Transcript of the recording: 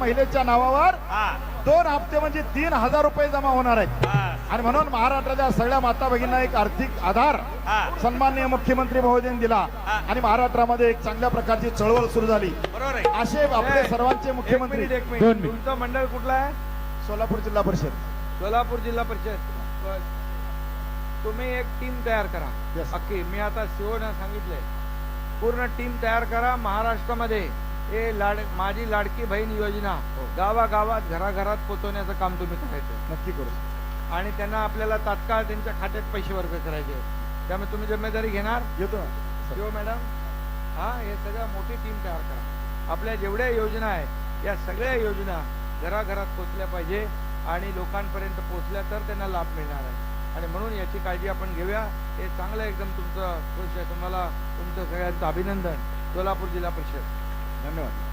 महिलेच्या नावावर दोन हप्ते म्हणजे तीन हजार रुपये जमा होणार आहेत. आणि म्हणून महाराष्ट्राच्या सगळ्या माता भगिनींना एक आर्थिक आधार हा. सन्माननीय मुख्यमंत्री महोदयांनी दिला. आणि महाराष्ट्रामध्ये एक चांगल्या प्रकारची चळवळ सुरू झाली. बरोबर आहे. असे आपले सर्वांचे मुख्यमंत्री. तुमचं मंडळ कुठलं आहे? सोलापूर जिल्हा परिषद. सोलापूर जिल्हा परिषद. तुम्ही एक टीम तयार करा. अख्खी. मी आता सीओना सांगितलंय. पूर्ण टीम तयार करा महाराष्ट्रामध्ये. हे लाड माझी लाडकी बहीण योजना हो. गावागावात घराघरात पोहोचवण्याचं काम तुम्ही करायचं नक्की करू. आणि त्यांना आपल्याला तात्काळ त्यांच्या खात्यात पैसे वर्ग करायचे त्यामुळे तुम्ही जिम्मेदारी घेणार? येतो ना. शिव मॅडम. हा हे सगळं मोठी टीम तयार करा. आपल्या जेवढ्या योजना आहेत या सगळ्या योजना घराघरात पोचल्या पाहिजे आणि लोकांपर्यंत पोचल्या तर त्यांना लाभ मिळणार आहे. आणि म्हणून याची काळजी आपण घेऊया. हे चांगलं एकदम तुमचं खुश आहे तुम्हाला तुमचं सगळ्यांचं अभिनंदन. सोलापूर जिल्हा परिषद. धन्यवाद.